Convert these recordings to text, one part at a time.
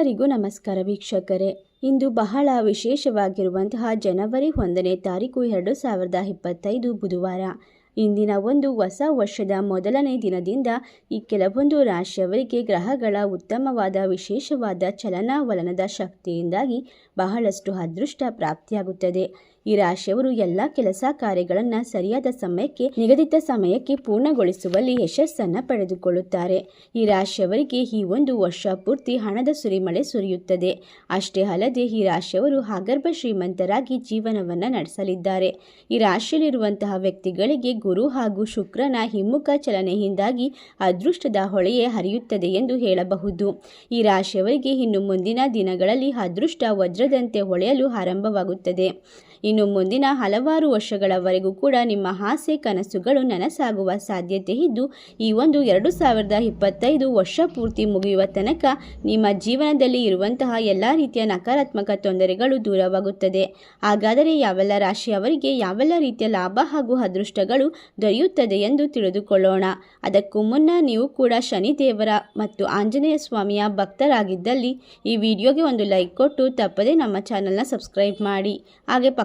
ಎಲ್ಲರಿಗೂ ನಮಸ್ಕಾರ ವೀಕ್ಷಕರೇ. ಇಂದು ಬಹಳ ವಿಶೇಷವಾಗಿರುವಂತಹ ಜನವರಿ ಒಂದನೇ ತಾರೀಕು ಎರಡು ಸಾವಿರದ ಇಪ್ಪತ್ತೈದು ಬುಧವಾರ. ಇಂದಿನ ಒಂದು ಹೊಸ ವರ್ಷದ ಮೊದಲನೇ ದಿನದಿಂದ ಈ ಕೆಲವೊಂದು ರಾಶಿಯವರಿಗೆ ಗ್ರಹಗಳ ಉತ್ತಮವಾದ ವಿಶೇಷವಾದ ಚಲನವಲನದ ಶಕ್ತಿಯಿಂದಾಗಿ ಬಹಳಷ್ಟು ಅದೃಷ್ಟ ಪ್ರಾಪ್ತಿಯಾಗುತ್ತದೆ. ಈ ರಾಶಿಯವರು ಎಲ್ಲ ಕೆಲಸ ಕಾರ್ಯಗಳನ್ನು ಸರಿಯಾದ ಸಮಯಕ್ಕೆ, ನಿಗದಿತ ಸಮಯಕ್ಕೆ ಪೂರ್ಣಗೊಳಿಸುವಲ್ಲಿ ಯಶಸ್ಸನ್ನು ಪಡೆದುಕೊಳ್ಳುತ್ತಾರೆ. ಈ ರಾಶಿಯವರಿಗೆ ಈ ಒಂದು ವರ್ಷ ಪೂರ್ತಿ ಹಣದ ಸುರಿಮಳೆ ಸುರಿಯುತ್ತದೆ. ಅಷ್ಟೇ ಅಲ್ಲದೆ ಈ ರಾಶಿಯವರು ಆಗರ್ಭ ಶ್ರೀಮಂತರಾಗಿ ಜೀವನವನ್ನು ನಡೆಸಲಿದ್ದಾರೆ. ಈ ರಾಶಿಯಲ್ಲಿರುವಂತಹ ವ್ಯಕ್ತಿಗಳಿಗೆ ಗುರು ಹಾಗೂ ಶುಕ್ರನ ಹಿಮ್ಮುಖ ಚಲನೆಯಿಂದಾಗಿ ಅದೃಷ್ಟದ ಹೊಳೆಯೇ ಹರಿಯುತ್ತದೆ ಎಂದು ಹೇಳಬಹುದು. ಈ ರಾಶಿಯವರಿಗೆ ಇನ್ನು ಮುಂದಿನ ದಿನಗಳಲ್ಲಿ ಅದೃಷ್ಟ ವಜ್ರದಂತೆ ಹೊಳೆಯಲು ಆರಂಭವಾಗುತ್ತದೆ. ಇನ್ನು ಮುಂದಿನ ಹಲವಾರು ವರ್ಷಗಳವರೆಗೂ ಕೂಡ ನಿಮ್ಮ ಆಸೆ ಕನಸುಗಳು ನನಸಾಗುವ ಸಾಧ್ಯತೆ ಇದ್ದು, ಈ ಒಂದು ಎರಡು ಸಾವಿರದ ಇಪ್ಪತ್ತೈದು ವರ್ಷ ಪೂರ್ತಿ ಮುಗಿಯುವ ತನಕ ನಿಮ್ಮ ಜೀವನದಲ್ಲಿ ಇರುವಂತಹ ಎಲ್ಲ ರೀತಿಯ ನಕಾರಾತ್ಮಕ ತೊಂದರೆಗಳು ದೂರವಾಗುತ್ತದೆ. ಹಾಗಾದರೆ ಯಾವೆಲ್ಲ ರಾಶಿಯವರಿಗೆ ಯಾವೆಲ್ಲ ರೀತಿಯ ಲಾಭ ಹಾಗೂ ಅದೃಷ್ಟಗಳು ದೊರೆಯುತ್ತದೆ ಎಂದು ತಿಳಿದುಕೊಳ್ಳೋಣ. ಅದಕ್ಕೂ ಮುನ್ನ ನೀವು ಕೂಡ ಶನಿದೇವರ ಮತ್ತು ಆಂಜನೇಯ ಸ್ವಾಮಿಯ ಭಕ್ತರಾಗಿದ್ದಲ್ಲಿ ಈ ವಿಡಿಯೋಗೆ ಒಂದು ಲೈಕ್ ಕೊಟ್ಟು ತಪ್ಪದೇ ನಮ್ಮ ಚಾನಲ್ನ ಸಬ್ಸ್ಕ್ರೈಬ್ ಮಾಡಿ. ಹಾಗೆ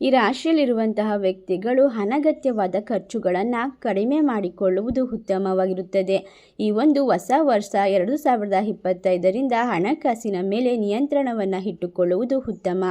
ಈ ರಾಶಿಯಲ್ಲಿರುವಂತಹ ವ್ಯಕ್ತಿಗಳು ಅನಗತ್ಯವಾದ ಖರ್ಚುಗಳನ್ನು ಕಡಿಮೆ ಮಾಡಿಕೊಳ್ಳುವುದು ಉತ್ತಮವಾಗಿರುತ್ತದೆ. ಈ ಒಂದು ಹೊಸ ವರ್ಷ ಎರಡು ಸಾವಿರದ ಇಪ್ಪತ್ತೈದರಿಂದ ಹಣಕಾಸಿನ ಮೇಲೆ ನಿಯಂತ್ರಣವನ್ನು ಇಟ್ಟುಕೊಳ್ಳುವುದು ಉತ್ತಮ.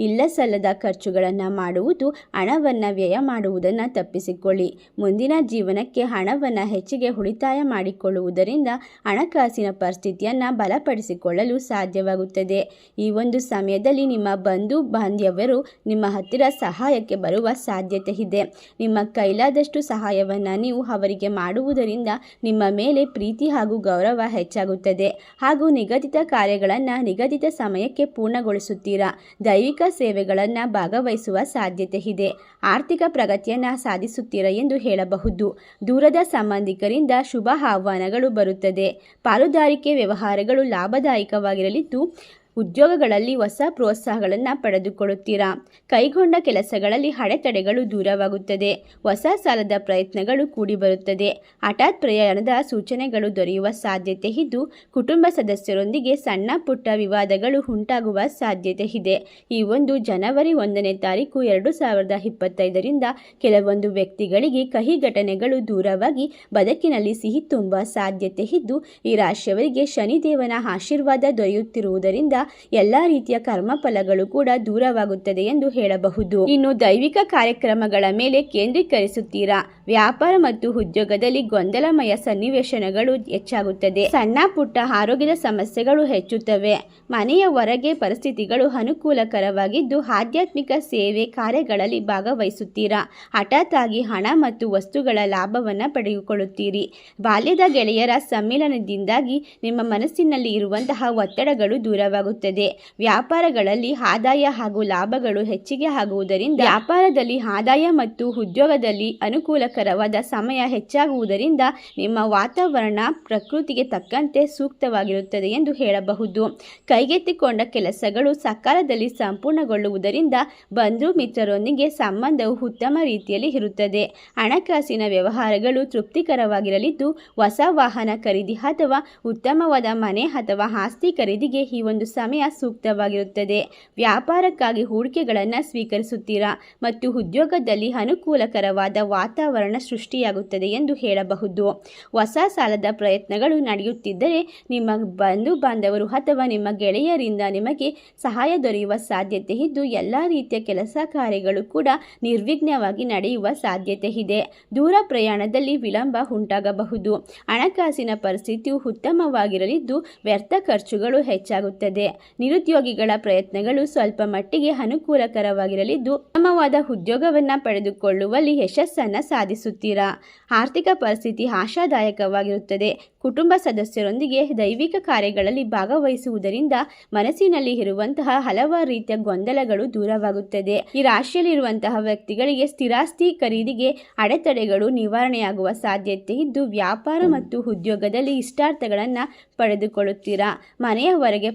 ಇಲ್ಲ ಸಲ್ಲದ ಖರ್ಚುಗಳನ್ನು ಮಾಡುವುದು, ಹಣವನ್ನು ವ್ಯಯ ಮಾಡುವುದನ್ನು ತಪ್ಪಿಸಿಕೊಳ್ಳಿ. ಮುಂದಿನ ಜೀವನಕ್ಕೆ ಹಣವನ್ನು ಹೆಚ್ಚಿಗೆ ಉಳಿತಾಯ ಮಾಡಿಕೊಳ್ಳುವುದರಿಂದ ಹಣಕಾಸಿನ ಪರಿಸ್ಥಿತಿಯನ್ನು ಬಲಪಡಿಸಿಕೊಳ್ಳಲು ಸಾಧ್ಯವಾಗುತ್ತದೆ. ಈ ಒಂದು ಸಮಯದಲ್ಲಿ ನಿಮ್ಮ ಬಂಧು ಬಾಂಧವ್ಯರು ನಿಮ್ಮ ಹತ್ತಿರ ಸಹಾಯಕ್ಕೆ ಬರುವ ಸಾಧ್ಯತೆ ಇದೆ. ನಿಮ್ಮ ಕೈಲಾದಷ್ಟು ಸಹಾಯವನ್ನು ನೀವು ಅವರಿಗೆ ಮಾಡುವುದರಿಂದ ನಿಮ್ಮ ಮೇಲೆ ಪ್ರೀತಿ ಹಾಗೂ ಗೌರವ ಹೆಚ್ಚಾಗುತ್ತದೆ. ಹಾಗೂ ನಿಗದಿತ ಕಾರ್ಯಗಳನ್ನು ನಿಗದಿತ ಸಮಯಕ್ಕೆ ಪೂರ್ಣಗೊಳಿಸುತ್ತೀರಾ? ದೈವಿಕ ಸೇವೆಗಳನ್ನು ಭಾಗವಹಿಸುವ ಸಾಧ್ಯತೆ ಇದೆ. ಆರ್ಥಿಕ ಪ್ರಗತಿಯನ್ನು ಸಾಧಿಸುತ್ತೀರಾ ಎಂದು ಹೇಳಬಹುದು. ದೂರದ ಸಂಬಂಧಿಕರಿಂದ ಶುಭ ಆಹ್ವಾನಗಳು ಬರುತ್ತದೆ. ಪಾಲುದಾರಿಕೆ ವ್ಯವಹಾರಗಳು ಲಾಭದಾಯಕವಾಗಿರಲಿದ್ದು ಉದ್ಯೋಗಗಳಲ್ಲಿ ಹೊಸ ಪ್ರೋತ್ಸಾಹಗಳನ್ನು ಪಡೆದುಕೊಳ್ಳುತ್ತೀರಾ? ಕೈಗೊಂಡ ಕೆಲಸಗಳಲ್ಲಿ ಅಡೆತಡೆಗಳು ದೂರವಾಗುತ್ತದೆ. ಹೊಸ ಸಾಲದ ಪ್ರಯತ್ನಗಳು ಕೂಡಿಬರುತ್ತದೆ. ಹಠಾತ್ ಪ್ರಯಾಣದ ಸೂಚನೆಗಳು ದೊರೆಯುವ ಸಾಧ್ಯತೆ ಇದ್ದು, ಕುಟುಂಬ ಸದಸ್ಯರೊಂದಿಗೆ ಸಣ್ಣ ಪುಟ್ಟ ವಿವಾದಗಳು ಉಂಟಾಗುವ ಸಾಧ್ಯತೆ ಇದೆ. ಈ ಒಂದು ಜನವರಿ ಒಂದನೇ ತಾರೀಕು ಎರಡು ಸಾವಿರದ ಇಪ್ಪತ್ತೈದರಿಂದ ಕೆಲವೊಂದು ವ್ಯಕ್ತಿಗಳಿಗೆ ಕಹಿ ಘಟನೆಗಳು ದೂರವಾಗಿ ಬದುಕಿನಲ್ಲಿ ಸಿಹಿ ತುಂಬುವ ಸಾಧ್ಯತೆ ಇದ್ದು, ಈ ರಾಶಿಯವರಿಗೆ ಶನಿದೇವನ ಆಶೀರ್ವಾದ ದೊರೆಯುತ್ತಿರುವುದರಿಂದ ಎಲ್ಲ ರೀತಿಯ ಕರ್ಮಫಲಗಳು ಕೂಡ ದೂರವಾಗುತ್ತದೆ ಎಂದು ಹೇಳಬಹುದು. ಇನ್ನು ದೈವಿಕ ಕಾರ್ಯಕ್ರಮಗಳ ಮೇಲೆ ಕೇಂದ್ರೀಕರಿಸುತ್ತೀರಾ? ವ್ಯಾಪಾರ ಮತ್ತು ಉದ್ಯೋಗದಲ್ಲಿ ಗೊಂದಲಮಯ ಸನ್ನಿವೇಶನಗಳು ಹೆಚ್ಚಾಗುತ್ತದೆ. ಸಣ್ಣ ಪುಟ್ಟ ಆರೋಗ್ಯದ ಸಮಸ್ಯೆಗಳು ಹೆಚ್ಚುತ್ತವೆ. ಮನೆಯ ಹೊರಗೆ ಪರಿಸ್ಥಿತಿಗಳು ಅನುಕೂಲಕರವಾಗಿದ್ದು ಆಧ್ಯಾತ್ಮಿಕ ಸೇವೆ ಕಾರ್ಯಗಳಲ್ಲಿ ಭಾಗವಹಿಸುತ್ತೀರಾ? ಹಠಾತ್ ಆಗಿ ಹಣ ಮತ್ತು ವಸ್ತುಗಳ ಲಾಭವನ್ನು ಪಡೆದುಕೊಳ್ಳುತ್ತೀರಿ. ಬಾಲ್ಯದ ಗೆಳೆಯರ ಸಮ್ಮಿಲನದಿಂದಾಗಿ ನಿಮ್ಮ ಮನಸ್ಸಿನಲ್ಲಿ ಇರುವಂತಹ ಒತ್ತಡಗಳು ದೂರವಾಗುತ್ತದೆ ವ್ಯಾಪಾರಗಳಲ್ಲಿ ಆದಾಯ ಹಾಗೂ ಲಾಭಗಳು ಹೆಚ್ಚಿಗೆ ಆಗುವುದರಿಂದ ವ್ಯಾಪಾರದಲ್ಲಿ ಆದಾಯ ಮತ್ತು ಉದ್ಯೋಗದಲ್ಲಿ ಅನುಕೂಲಕರವಾದ ಸಮಯ ಹೆಚ್ಚಾಗುವುದರಿಂದ ನಿಮ್ಮ ವಾತಾವರಣ ಪ್ರಕೃತಿಗೆ ತಕ್ಕಂತೆ ಸೂಕ್ತವಾಗಿರುತ್ತದೆ ಎಂದು ಹೇಳಬಹುದು. ಕೈಗೆತ್ತಿಕೊಂಡ ಕೆಲಸಗಳು ಸಕಾಲದಲ್ಲಿ ಸಂಪೂರ್ಣಗೊಳ್ಳುವುದರಿಂದ ಬಂಧು ಮಿತ್ರರೊಂದಿಗೆ ಸಂಬಂಧವು ಉತ್ತಮ ರೀತಿಯಲ್ಲಿ ಇರುತ್ತದೆ. ಹಣಕಾಸಿನ ವ್ಯವಹಾರಗಳು ತೃಪ್ತಿಕರವಾಗಿರಲಿದ್ದು, ಹೊಸ ವಾಹನ ಖರೀದಿ ಅಥವಾ ಉತ್ತಮವಾದ ಮನೆ ಅಥವಾ ಆಸ್ತಿ ಖರೀದಿಗೆ ಈ ಒಂದು ಸಮಯ ಸೂಕ್ತವಾಗಿರುತ್ತದೆ. ವ್ಯಾಪಾರಕ್ಕಾಗಿ ಹೂಡಿಕೆಗಳನ್ನು ಸ್ವೀಕರಿಸುತ್ತೀರಾ? ಮತ್ತು ಉದ್ಯೋಗದಲ್ಲಿ ಅನುಕೂಲಕರವಾದ ವಾತಾವರಣ ಸೃಷ್ಟಿಯಾಗುತ್ತದೆ ಎಂದು ಹೇಳಬಹುದು. ಹೊಸ ಸಾಲದ ಪ್ರಯತ್ನಗಳು ನಡೆಯುತ್ತಿದ್ದರೆ ನಿಮ್ಮ ಬಂಧು ಬಾಂಧವರು ಅಥವಾ ನಿಮ್ಮ ಗೆಳೆಯರಿಂದ ನಿಮಗೆ ಸಹಾಯ ದೊರೆಯುವ ಸಾಧ್ಯತೆ ಇದ್ದು, ಎಲ್ಲ ರೀತಿಯ ಕೆಲಸ ಕಾರ್ಯಗಳು ಕೂಡ ನಿರ್ವಿಘ್ನವಾಗಿ ನಡೆಯುವ ಸಾಧ್ಯತೆ ಇದೆ. ದೂರ ಪ್ರಯಾಣದಲ್ಲಿ ವಿಳಂಬ ಉಂಟಾಗಬಹುದು. ಹಣಕಾಸಿನ ಪರಿಸ್ಥಿತಿಯು ಉತ್ತಮವಾಗಿರಲಿದ್ದು, ವ್ಯರ್ಥ ಖರ್ಚುಗಳು ಹೆಚ್ಚಾಗುತ್ತದೆ. ನಿರುದ್ಯೋಗಿಗಳ ಪ್ರಯತ್ನಗಳು ಸ್ವಲ್ಪ ಮಟ್ಟಿಗೆ ಅನುಕೂಲಕರವಾಗಿರಲಿದ್ದು, ಉತ್ತಮವಾದ ಉದ್ಯೋಗವನ್ನು ಪಡೆದುಕೊಳ್ಳುವಲ್ಲಿ ಯಶಸ್ಸನ್ನು ಸಾಧಿಸುತ್ತೀರಾ? ಆರ್ಥಿಕ ಪರಿಸ್ಥಿತಿ ಆಶಾದಾಯಕವಾಗಿರುತ್ತದೆ. ಕುಟುಂಬ ಸದಸ್ಯರೊಂದಿಗೆ ದೈವಿಕ ಕಾರ್ಯಗಳಲ್ಲಿ ಭಾಗವಹಿಸುವುದರಿಂದ ಮನಸ್ಸಿನಲ್ಲಿ ಇರುವಂತಹ ಹಲವಾರು ರೀತಿಯ ಗೊಂದಲಗಳು ದೂರವಾಗುತ್ತದೆ. ಈ ರಾಶಿಯಲ್ಲಿರುವಂತಹ ವ್ಯಕ್ತಿಗಳಿಗೆ ಸ್ಥಿರಾಸ್ತಿ ಖರೀದಿಗೆ ಅಡೆತಡೆಗಳು ನಿವಾರಣೆಯಾಗುವ ಸಾಧ್ಯತೆ ಇದ್ದು, ವ್ಯಾಪಾರ ಮತ್ತು ಉದ್ಯೋಗದಲ್ಲಿ ಇಷ್ಟಾರ್ಥಗಳನ್ನು ಪಡೆದುಕೊಳ್ಳುತ್ತೀರಾ? ಮನೆಯ ಹೊರಗೆ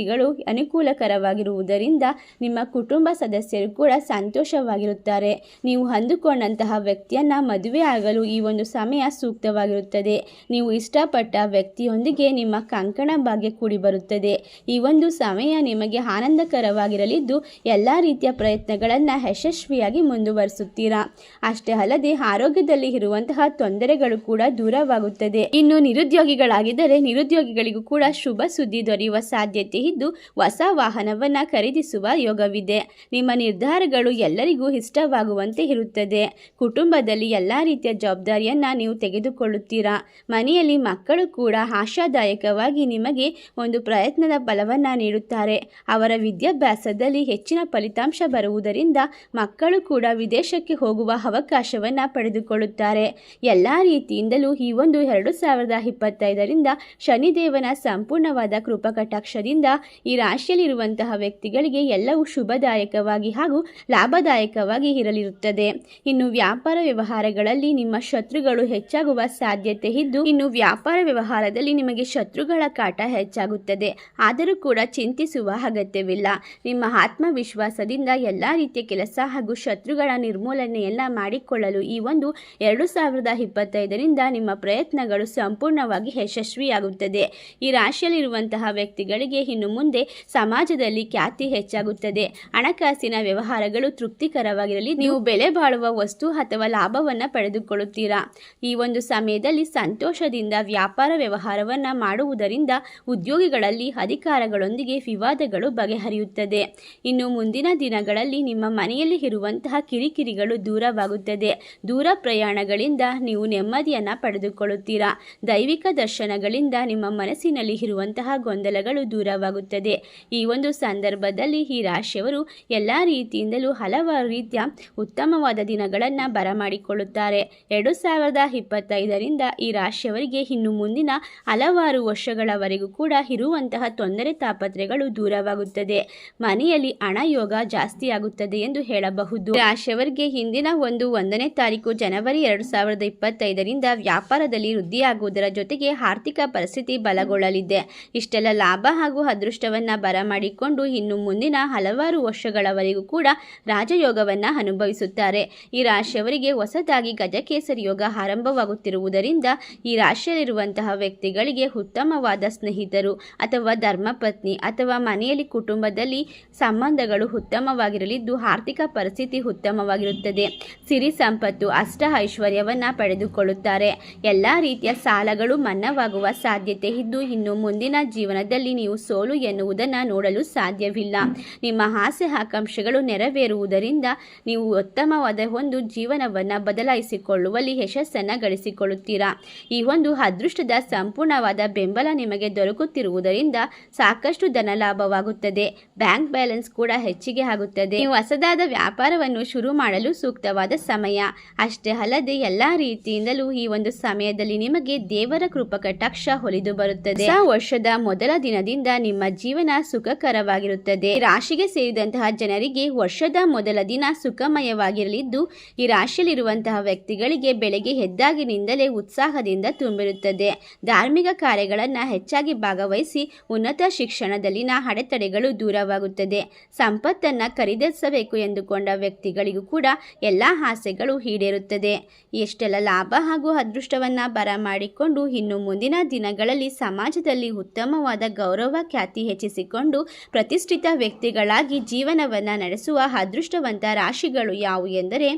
ಪರಿಸ್ಥಿತಿಗಳು ಅನುಕೂಲಕರವಾಗಿರುವುದರಿಂದ ನಿಮ್ಮ ಕುಟುಂಬ ಸದಸ್ಯರು ಕೂಡ ಸಂತೋಷವಾಗಿರುತ್ತಾರೆ. ನೀವು ಅಂದುಕೊಂಡಂತಹ ವ್ಯಕ್ತಿಯನ್ನ ಮದುವೆ ಆಗಲು ಈ ಒಂದು ಸಮಯ ಸೂಕ್ತವಾಗಿರುತ್ತದೆ. ನೀವು ಇಷ್ಟಪಟ್ಟ ವ್ಯಕ್ತಿಯೊಂದಿಗೆ ನಿಮ್ಮ ಕಂಕಣ ಭಾಗ್ಯ ಕೂಡಿ ಬರುತ್ತದೆ. ಈ ಒಂದು ಸಮಯ ನಿಮಗೆ ಆನಂದಕರವಾಗಿರಲಿದ್ದು ಎಲ್ಲ ರೀತಿಯ ಪ್ರಯತ್ನಗಳನ್ನು ಯಶಸ್ವಿಯಾಗಿ ಮುಂದುವರಿಸುತ್ತೀರಾ. ಅಷ್ಟೇ ಅಲ್ಲದೆ ಆರೋಗ್ಯದಲ್ಲಿ ಇರುವಂತಹ ತೊಂದರೆಗಳು ಕೂಡ ದೂರವಾಗುತ್ತದೆ. ಇನ್ನು ನಿರುದ್ಯೋಗಿಗಳಾಗಿದ್ದರೆ ನಿರುದ್ಯೋಗಿಗಳಿಗೂ ಕೂಡ ಶುಭ ಸುದ್ದಿ ದೊರೆಯುವ ಸಾಧ್ಯತೆ ಇದ್ದು ಹೊಸ ವಾಹನವನ್ನ ಖರೀದಿಸುವ ಯೋಗವಿದೆ. ನಿಮ್ಮ ನಿರ್ಧಾರಗಳು ಎಲ್ಲರಿಗೂ ಇಷ್ಟವಾಗುವಂತೆ ಇರುತ್ತದೆ. ಕುಟುಂಬದಲ್ಲಿ ಎಲ್ಲ ರೀತಿಯ ಜವಾಬ್ದಾರಿಯನ್ನ ನೀವು ತೆಗೆದುಕೊಳ್ಳುತ್ತೀರಾ? ಮನೆಯಲ್ಲಿ ಮಕ್ಕಳು ಕೂಡ ಆಶಾದಾಯಕವಾಗಿ ನಿಮಗೆ ಒಂದು ಪ್ರಯತ್ನದ ಫಲವನ್ನ ನೀಡುತ್ತಾರೆ. ಅವರ ವಿದ್ಯಾಭ್ಯಾಸದಲ್ಲಿ ಹೆಚ್ಚಿನ ಫಲಿತಾಂಶ ಬರುವುದರಿಂದ ಮಕ್ಕಳು ಕೂಡ ವಿದೇಶಕ್ಕೆ ಹೋಗುವ ಅವಕಾಶವನ್ನ ಪಡೆದುಕೊಳ್ಳುತ್ತಾರೆ. ಎಲ್ಲ ರೀತಿಯಿಂದಲೂ ಈ ಒಂದು ಎರಡು ಸಾವಿರದ ಇಪ್ಪತ್ತೈದರಿಂದ ಶನಿದೇವನ ಸಂಪೂರ್ಣವಾದ ಕೃಪಕಟಾಕ್ಷದಿಂದ ಈ ರಾಶಿಯಲ್ಲಿರುವಂತಹ ವ್ಯಕ್ತಿಗಳಿಗೆ ಎಲ್ಲವೂ ಶುಭದಾಯಕವಾಗಿ ಹಾಗೂ ಲಾಭದಾಯಕವಾಗಿ ಇರಲಿರುತ್ತದೆ. ಇನ್ನು ವ್ಯಾಪಾರ ವ್ಯವಹಾರಗಳಲ್ಲಿ ನಿಮ್ಮ ಶತ್ರುಗಳು ಹೆಚ್ಚಾಗುವ ಸಾಧ್ಯತೆ ಇದ್ದು, ಇನ್ನು ವ್ಯಾಪಾರ ವ್ಯವಹಾರದಲ್ಲಿ ನಿಮಗೆ ಶತ್ರುಗಳ ಕಾಟ ಹೆಚ್ಚಾಗುತ್ತದೆ. ಆದರೂ ಕೂಡ ಚಿಂತಿಸುವ ಅಗತ್ಯವಿಲ್ಲ. ನಿಮ್ಮ ಆತ್ಮವಿಶ್ವಾಸದಿಂದ ಎಲ್ಲ ರೀತಿಯ ಕೆಲಸ ಹಾಗೂ ಶತ್ರುಗಳ ನಿರ್ಮೂಲನೆಯನ್ನ ಮಾಡಿಕೊಳ್ಳಲು ಈ ಒಂದು ಎರಡು ಸಾವಿರದ ಇಪ್ಪತ್ತೈದರಿಂದ ನಿಮ್ಮ ಪ್ರಯತ್ನಗಳು ಸಂಪೂರ್ಣವಾಗಿ ಯಶಸ್ವಿಯಾಗುತ್ತದೆ. ಈ ರಾಶಿಯಲ್ಲಿರುವಂತಹ ವ್ಯಕ್ತಿಗಳಿಗೆ ಇನ್ನು ಮುಂದೆ ಸಮಾಜದಲ್ಲಿ ಖ್ಯಾತಿ ಹೆಚ್ಚಾಗುತ್ತದೆ. ಹಣಕಾಸಿನ ವ್ಯವಹಾರಗಳು ತೃಪ್ತಿಕರವಾಗಿರಲಿ, ನೀವು ಬೆಲೆ ಬಾಳುವ ವಸ್ತು ಅಥವಾ ಲಾಭವನ್ನು ಪಡೆದುಕೊಳ್ಳುತ್ತೀರಾ? ಈ ಒಂದು ಸಮಯದಲ್ಲಿ ಸಂತೋಷದಿಂದ ವ್ಯಾಪಾರ ವ್ಯವಹಾರವನ್ನ ಮಾಡುವುದರಿಂದ ಉದ್ಯೋಗಿಗಳಲ್ಲಿ ಅಧಿಕಾರಗಳೊಂದಿಗೆ ವಿವಾದಗಳು ಬಗೆಹರಿಯುತ್ತದೆ. ಇನ್ನು ಮುಂದಿನ ದಿನಗಳಲ್ಲಿ ನಿಮ್ಮ ಮನೆಯಲ್ಲಿ ಇರುವಂತಹ ಕಿರಿಕಿರಿಗಳು ದೂರವಾಗುತ್ತದೆ. ದೂರ ಪ್ರಯಾಣಗಳಿಂದ ನೀವು ನೆಮ್ಮದಿಯನ್ನು ಪಡೆದುಕೊಳ್ಳುತ್ತೀರಾ? ದೈವಿಕ ದರ್ಶನಗಳಿಂದ ನಿಮ್ಮ ಮನಸ್ಸಿನಲ್ಲಿ ಇರುವಂತಹ ಗೊಂದಲಗಳು ದೂರವಾಗುತ್ತದೆ ಈ ಒಂದು ಸಂದರ್ಭದಲ್ಲಿ ಈ ರಾಶಿಯವರು ಎಲ್ಲ ರೀತಿಯಿಂದಲೂ ಹಲವಾರು ರೀತಿಯ ಉತ್ತಮವಾದ ದಿನಗಳನ್ನು ಬರಮಾಡಿಕೊಳ್ಳುತ್ತಾರೆ. ಎರಡು ಸಾವಿರದ ಇಪ್ಪತ್ತೈದರಿಂದ ಈ ರಾಶಿಯವರಿಗೆ ಇನ್ನು ಮುಂದಿನ ಹಲವಾರು ವರ್ಷಗಳವರೆಗೂ ಕೂಡ ಇರುವಂತಹ ತೊಂದರೆ ತಾಪತ್ರೆಗಳು ದೂರವಾಗುತ್ತದೆ. ಮನೆಯಲ್ಲಿ ಹಣ ಯೋಗ ಜಾಸ್ತಿ ಆಗುತ್ತದೆ ಎಂದು ಹೇಳಬಹುದು. ರಾಶಿಯವರಿಗೆ ಹಿಂದಿನ ಒಂದು ಒಂದನೇ ತಾರೀಕು ಜನವರಿ ಎರಡು ಸಾವಿರದ ಇಪ್ಪತ್ತೈದರಿಂದ ವ್ಯಾಪಾರದಲ್ಲಿ ವೃದ್ಧಿಯಾಗುವುದರ ಜೊತೆಗೆ ಆರ್ಥಿಕ ಪರಿಸ್ಥಿತಿ ಬಲಗೊಳ್ಳಲಿದೆ. ಇಷ್ಟೆಲ್ಲ ಲಾಭ ಹಾಗೂ ಅದೃಷ್ಟವನ್ನ ಬರಮಾಡಿಕೊಂಡು ಇನ್ನು ಮುಂದಿನ ಹಲವಾರು ವರ್ಷಗಳವರೆಗೂ ಕೂಡ ರಾಜಯೋಗವನ್ನು ಅನುಭವಿಸುತ್ತಾರೆ. ಈ ರಾಶಿಯವರಿಗೆ ಹೊಸದಾಗಿ ಗಜಕೇಸರಿ ಯೋಗ ಆರಂಭವಾಗುತ್ತಿರುವುದರಿಂದ ಈ ರಾಶಿಯಲ್ಲಿರುವಂತಹ ವ್ಯಕ್ತಿಗಳಿಗೆ ಉತ್ತಮವಾದ ಸ್ನೇಹಿತರು ಅಥವಾ ಧರ್ಮಪತ್ನಿ ಅಥವಾ ಮನೆಯಲ್ಲಿ ಕುಟುಂಬದಲ್ಲಿ ಸಂಬಂಧಗಳು ಉತ್ತಮವಾಗಿರಲಿದ್ದು ಆರ್ಥಿಕ ಪರಿಸ್ಥಿತಿ ಉತ್ತಮವಾಗಿರುತ್ತದೆ. ಸಿರಿ ಸಂಪತ್ತು ಅಷ್ಟ ಐಶ್ವರ್ಯವನ್ನು ಪಡೆದುಕೊಳ್ಳುತ್ತಾರೆ. ಎಲ್ಲ ರೀತಿಯ ಸಾಲಗಳು ಮನ್ನವಾಗುವ ಸಾಧ್ಯತೆ ಇದ್ದು ಇನ್ನು ಮುಂದಿನ ಜೀವನದಲ್ಲಿ ನೀವು ಸೋಲು ಎನ್ನುವುದನ್ನು ನೋಡಲು ಸಾಧ್ಯವಿಲ್ಲ. ನಿಮ್ಮ ಆಸೆ ಆಕಾಂಕ್ಷೆಗಳು ನೆರವೇರುವುದರಿಂದ ನೀವು ಉತ್ತಮವಾದ ಒಂದು ಜೀವನವನ್ನು ಬದಲಾಯಿಸಿಕೊಳ್ಳುವಲ್ಲಿ ಯಶಸ್ಸನ್ನು ಗಳಿಸಿಕೊಳ್ಳುತ್ತೀರಾ? ಈ ಒಂದು ಅದೃಷ್ಟದ ಸಂಪೂರ್ಣವಾದ ಬೆಂಬಲ ನಿಮಗೆ ದೊರಕುತ್ತಿರುವುದರಿಂದ ಸಾಕಷ್ಟು ಧನ ಲಾಭವಾಗುತ್ತದೆ. ಬ್ಯಾಂಕ್ ಬ್ಯಾಲೆನ್ಸ್ ಕೂಡ ಹೆಚ್ಚಿಗೆ ಆಗುತ್ತದೆ. ನೀವು ಹೊಸದಾದ ವ್ಯಾಪಾರವನ್ನು ಶುರು ಮಾಡಲು ಸೂಕ್ತವಾದ ಸಮಯ. ಅಷ್ಟೇ ಅಲ್ಲದೆ ಎಲ್ಲ ರೀತಿಯಿಂದಲೂ ಈ ಒಂದು ಸಮಯದಲ್ಲಿ ನಿಮಗೆ ದೇವರ ಕೃಪಾ ಕಟಾಕ್ಷ ಹೊಲಿದು ಬರುತ್ತದೆ. ವರ್ಷದ ಮೊದಲ ದಿನದಿಂದ ನಿಮ್ಮ ಜೀವನ ಸುಖಕರವಾಗಿರುತ್ತದೆ. ಈ ರಾಶಿಗೆ ಸೇರಿದಂತಹ ಜನರಿಗೆ ವರ್ಷದ ಮೊದಲ ದಿನ ಸುಖಮಯವಾಗಿರಲಿದ್ದು, ಈ ರಾಶಿಯಲ್ಲಿರುವಂತಹ ವ್ಯಕ್ತಿಗಳಿಗೆ ಬೆಳಗ್ಗೆ ಹೆದ್ದಾಗಿನಿಂದಲೇ ಉತ್ಸಾಹದಿಂದ ತುಂಬಿರುತ್ತದೆ. ಧಾರ್ಮಿಕ ಕಾರ್ಯಗಳನ್ನು ಹೆಚ್ಚಾಗಿ ಭಾಗವಹಿಸಿ ಉನ್ನತ ಶಿಕ್ಷಣದಲ್ಲಿನ ಅಡೆತಡೆಗಳು ದೂರವಾಗುತ್ತದೆ. ಸಂಪತ್ತನ್ನು ಖರೀದಿಸಬೇಕು ಎಂದುಕೊಂಡ ವ್ಯಕ್ತಿಗಳಿಗೂ ಕೂಡ ಎಲ್ಲ ಆಸೆಗಳು ಈಡೇರುತ್ತದೆ. ಎಷ್ಟೆಲ್ಲ ಲಾಭ ಹಾಗೂ ಅದೃಷ್ಟವನ್ನ ಬರಮಾಡಿಕೊಂಡು ಇನ್ನು ಮುಂದಿನ ದಿನಗಳಲ್ಲಿ ಸಮಾಜದಲ್ಲಿ ಉತ್ತಮವಾದ ಗೌರವ, ಖ್ಯಾತಿ ಹೆಚ್ಚಿಸಿಕೊಂಡು ಪ್ರತಿಷ್ಠಿತ ವ್ಯಕ್ತಿಗಳಾಗಿ ಜೀವನವನ್ನು ನಡೆಸುವ ಅದೃಷ್ಟವಂತ ರಾಶಿಗಳು ಯಾವುವು ಎಂದರೆ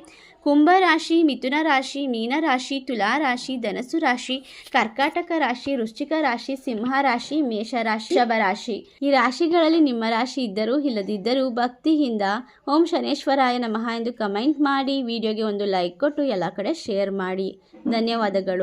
ಕುಂಭರಾಶಿ ಮಿಥುನ ರಾಶಿ ಮೀನರಾಶಿ ತುಲಾ ರಾಶಿ ಧನಸು ರಾಶಿ, ಕರ್ಕಾಟಕ ರಾಶಿ, ವೃಶ್ಚಿಕ ರಾಶಿ, ಸಿಂಹ ರಾಶಿ ಮೇಷರಾಶಿ ಶಬರಾಶಿ ಈ ರಾಶಿಗಳಲ್ಲಿ ನಿಮ್ಮ ರಾಶಿ ಇದ್ದರೂ ಇಲ್ಲದಿದ್ದರೂ ಭಕ್ತಿಯಿಂದ ಓಂ ಶನೇಶ್ವರಾಯ ನಮಃ ಎಂದು ಕಮೆಂಟ್ ಮಾಡಿ, ವಿಡಿಯೋಗೆ ಒಂದು ಲೈಕ್ ಕೊಟ್ಟು ಎಲ್ಲ ಕಡೆ ಶೇರ್ ಮಾಡಿ. ಧನ್ಯವಾದಗಳು.